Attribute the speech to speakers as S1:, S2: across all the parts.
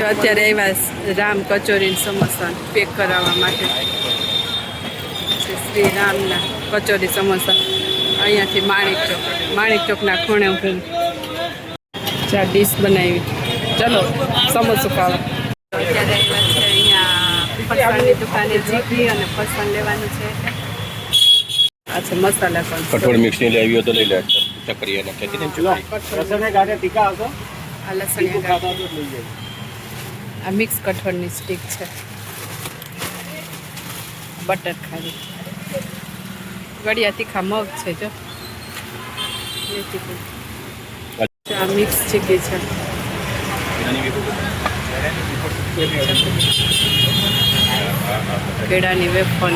S1: જો અત્યારે આવ્યા રામ કચોરી સમોસા પેક કરાવવા માટે. છે શ્રી રામના કચોરી સમોસા. અહીંયાથી માણેક ચોક માણેક ચોકના ખૂણે હું ચા ડીશ બનાવી. ચલો સમોસો ખાવા. અત્યારે આવ્યા છે અહીંયા ફરસાણની દુકાને જીગી અને ફરસાણ લેવાનું છે. આ મસાલા પણ.
S2: કઠોળ મિક્સ લઈ લેવી હોય તો લઈ લે. ચકરી અને ખેતી
S1: આ લસણિયા ગાંઠિયા. આ મિક્સ કઠોળની સ્ટીક છે. બટર ખાલી. ગળિયા તીખા મગ છે, જો. આ મિક્સ ચીકી છે. કેળાની વેફર,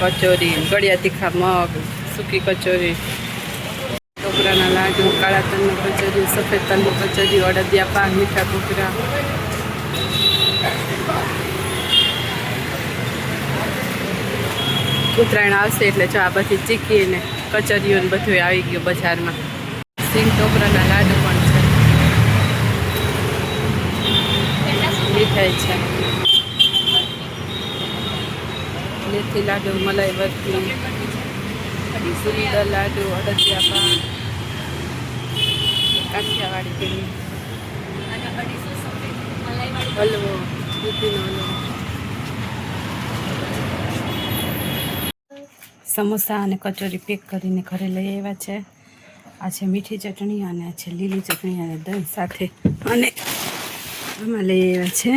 S1: કચોરી ગળિયા તીખા મગ, સૂકી કચોરી. ટોપરાના લાડુ, કાળા તલની કચોરી, સફેદ તલની કચોરી, અડદિયા પાક, મીઠા ઘૂઘરા ઉત્તરાયણ આવશે એટલે જો આ બધી ચીકી ને કચરીઓ ને બધું આવી ગયું બજારમાં. સિંગ ટોપરાના લાડુ પણ છે. મીઠાઈ છે. મેથી લાડુ, મલાઈ બરફી સુંદર લાડુ, અડદિયા પણ કાઠિયાવાડી હલવો, દૂધીનો હલવો. સમોસા અને કચોરી પેક કરીને ઘરે લઈ આવ્યા છે. આ છે મીઠી ચટણી અને આ છે લીલી ચટણી અને દહીં સાથે અને આમાં લઈ આવ્યા છે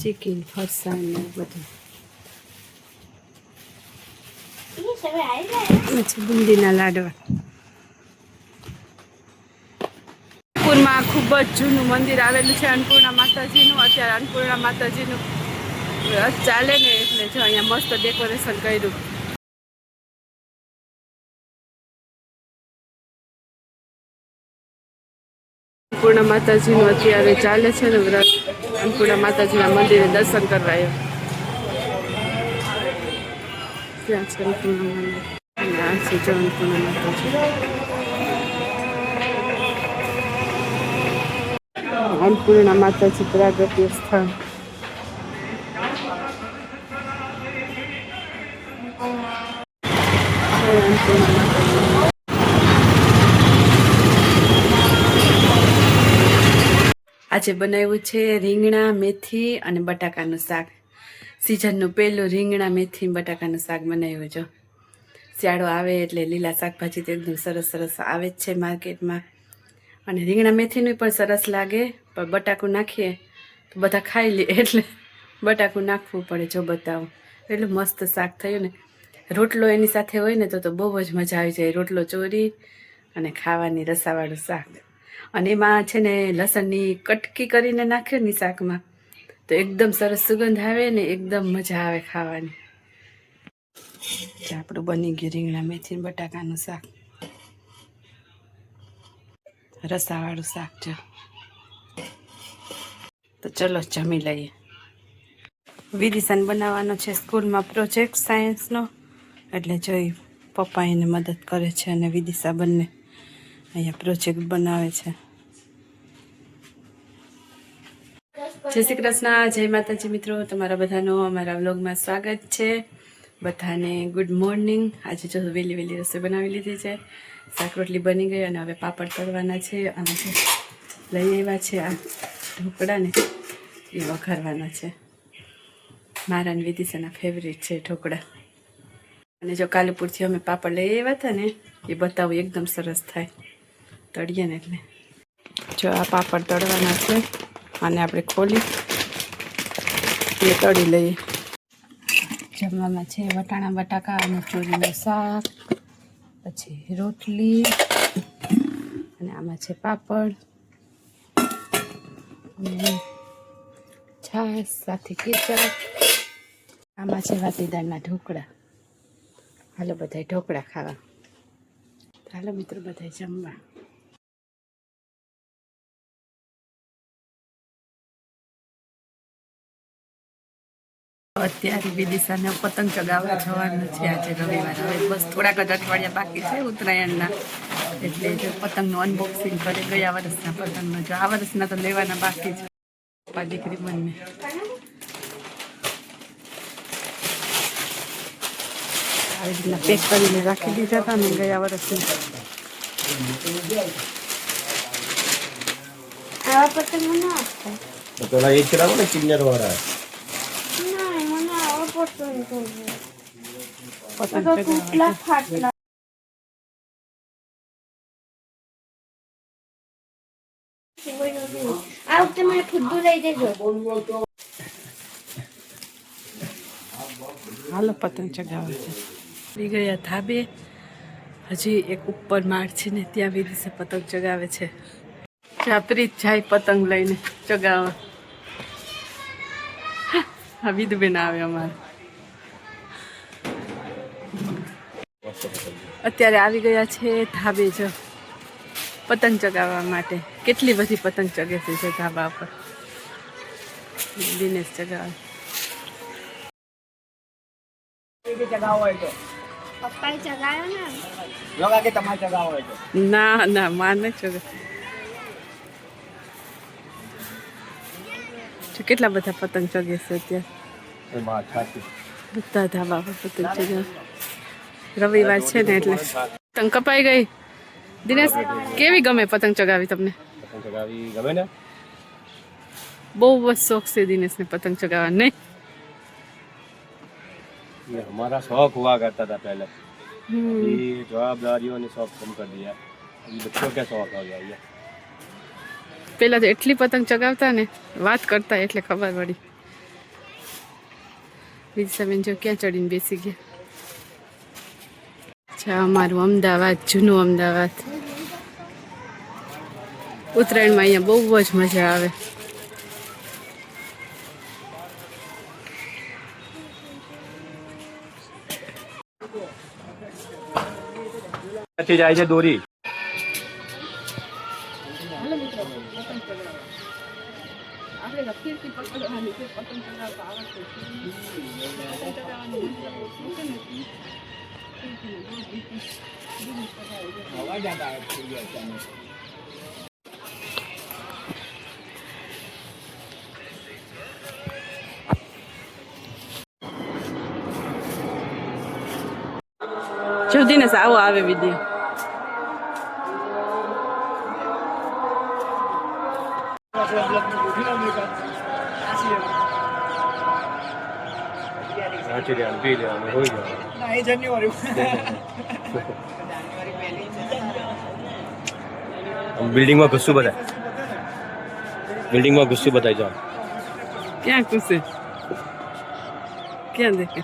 S1: ચિકન, ફરસાણ ને બધું. બુંદીના લાડવા. અન્નપૂર્ણા ખૂબ જ જૂનું મંદિર આવેલું છે. અન્નપૂર્ણા માતાજીનું. અત્યારે અન્નપૂર્ણા માતાજીનું રથ ચાલે ને એટલે જો અહીંયા મસ્ત ડેકોરેશન કર્યું. અન્નપૂર્ણા માતાજીનું અત્યારે ચાલે છે ને વ્રત. અન્નપૂર્ણા માતાજીના મંદિરે દર્શન કરવા આવ્યો. ત્યાં છે અન્નપૂર્ણા માતાજી. અન્નપૂર્ણા માતાજી પ્રાગટ્ય સ્થળ. આજે બનાવ્યું છે રીંગણા મેથી અને બટાકાનું શાક. સિઝનનું પહેલું રીંગણા મેથી બટાકાનું શાક બનાવ્યું છે. શિયાળો આવે એટલે લીલા શાકભાજી તો એકદમ સરસ સરસ આવે જ છે માર્કેટમાં. અને રીંગણા મેથીનું પણ સરસ લાગે, પણ બટાકું નાખીએ તો બધા ખાઈ લે એટલે બટાકું નાખવું પડે, જો બતાવો. એટલું મસ્ત શાક થયું ને. રોટલો એની સાથે હોય ને તો તો બહુ જ મજા આવી જાય. રોટલો ચોરી અને ખાવાની રસાવાળું શાક. અને એમાં છે ને લસણની કટકી કરીને નાખ્યો ને શાકમાં. તો એકદમ સરસ સુગંધ આવે ને એકદમ મજા આવે ખાવાની. આપણું બની ગયું રીંગણા મેથી બટાકાનું શાક. રસાવાળું શાક છે. તો ચલો જમી લઈએ. વિદિશાન બનાવવાનો છે સ્કૂલમાં પ્રોજેક્ટ સાયન્સનો. એટલે જોઈ પપ્પા એને મદદ કરે છે અને વિદિશા બંને અહીંયા પ્રોજેક્ટ બનાવે છે. જય શ્રી કૃષ્ણ, જય માતાજી મિત્રો, તમારા બધાનું અમારા વ્લોગમાં સ્વાગત છે. બધાને ગુડ મોર્નિંગ આજે જો વહેલી વહેલી રસોઈ બનાવી લીધી છે. શાક રોટલી બની ગઈ અને હવે પાપડ તળવાના છે. અને લઈ આવ્યા છે આ ઢોકળાને. એ વઘારવાના છે. મારા વિદિશાના ફેવરિટ છે ઢોકળા. અને જો કાલીપુરથી અમે પાપડ લઈ આવ્યા હતા ને, એ બતાવું એકદમ સરસ થાય. તળીએ ને એટલે. જો આ પાપડ તળવાના છે અને આપણે ખોલી એ તળી લઈએ. જમવામાં છે વટાણા, બટાકા અને ચોરીનું શાક, પછી રોટલી, અને આમાં છે પાપડ. છાશ, સાથે કેચપ. આમાં છે વાતીદાળના ઢોકળા. હાલો બધા ઢોકળા ખાવા. હાલો મિત્રો બધા જમવા. અત્યારે વિદિશાને પતંગ ચગાવવા જવાનું છે આજે રવિવાર. હવે બસ થોડાક જ અઠવાડિયા બાકી છે ઉત્તરાયણના. એટલે જો પતંગનું અનબોક્સિંગ કરે. ગયા વર્ષના પતંગનો. જો આ વર્ષના તો લેવાના બાકી છે. દીકરી બંને. આવી રીતના પેક કરીને રાખી દીધા હતા ને ગયા વર્ષના
S2: પેલા એ ચડાવો ને કિન્નર વાળા.
S3: પતંગ આ વખતે મને ખુદ્દું લઈ
S1: હાલો પતંગ ચગાવે છે. આવી ગયા ધાબે. હજી એક ઉપર માળ છે ને ત્યાં વિદેશે પતંગ ચગાવે છે. જાત્રી જાય પતંગ લઈને ચગાવવા. હા વિધુબેન આવે અમારે. અત્યારે આવી ગયા છે ધાબે જો પતંગ ચગાવવા માટે. કેટલી બધી પતંગ ચગે છે ધાબા પર દિનેશ ચગાવે.
S3: પપ્પાએ ને
S4: લગા કે તમારે ચગાવો હોય તો.
S1: ના ના માર ચગે કેટલા બધા પતંગ ચગે છે અત્યારે? ધાબા પર પતંગ ચગે રવિવાર છે ને એટલે. પતંગ કપાઈ ગઈ. દિનેશ કેવી ગમે પતંગ ચગાવી તમને?
S2: પતંગ ચગાવી ગમે ને?
S1: બહુ જ શોખ છે દિનેશને પતંગ ચગાવવા નહીં?
S2: ये हमारा शौक हुआ करता था पहले
S1: હમ.
S2: अभी जवाबदारियों ने शौक कम कर दिया अभी बच्चों का शौक हो गया ये
S1: પેલા તો એટલી પતંગ ચગાવતા ને વાત કરતા એટલે ખબર પડી વિજસાબેન જો ક્યાં ચડીને બેસી ગયા અચ્છા અમારું અમદાવાદ જૂનું અમદાવાદ ઉત્તરાયણમાં અહીંયા બહુ જ મજા આવે
S2: ખેંચી જાય છે દોરી
S1: Čudine za ovo
S2: ave vidio. પી જવાનું હોઈ જવાનું.
S4: ના એ જાન્યુઆરી.
S2: બિલ્ડિંગમાં ઘુસું બતાય બિલ્ડિંગમાં ઘુસું બતાય જાઓ.
S1: ક્યાં ખુશે ક્યાં દેખે?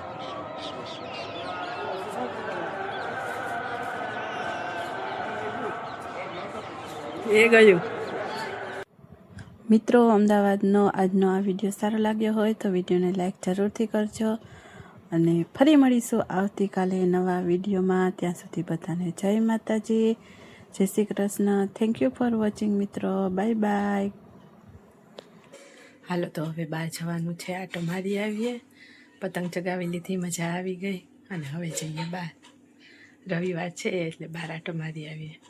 S1: એ ગયું. મિત્રો અમદાવાદનો આજનો આ વીડિયો સારો લાગ્યો હોય તો વિડીયોને લાઈક જરૂરથી કરજો. અને ફરી મળીશું આવતીકાલે નવા વિડીયોમાં. ત્યાં સુધી બધાને જય માતાજી. જય Shri Krishna. Thank you for watching મિત્રો. બાય બાય હાલો, તો હવે બહાર જવાનું છે. આટો મારી આવીએ. પતંગ ચગાવી લીધી, મજા આવી ગઈ. અને હવે જઈએ બહાર. રવિવાર છે એટલે બહાર આટો મારી આવીએ.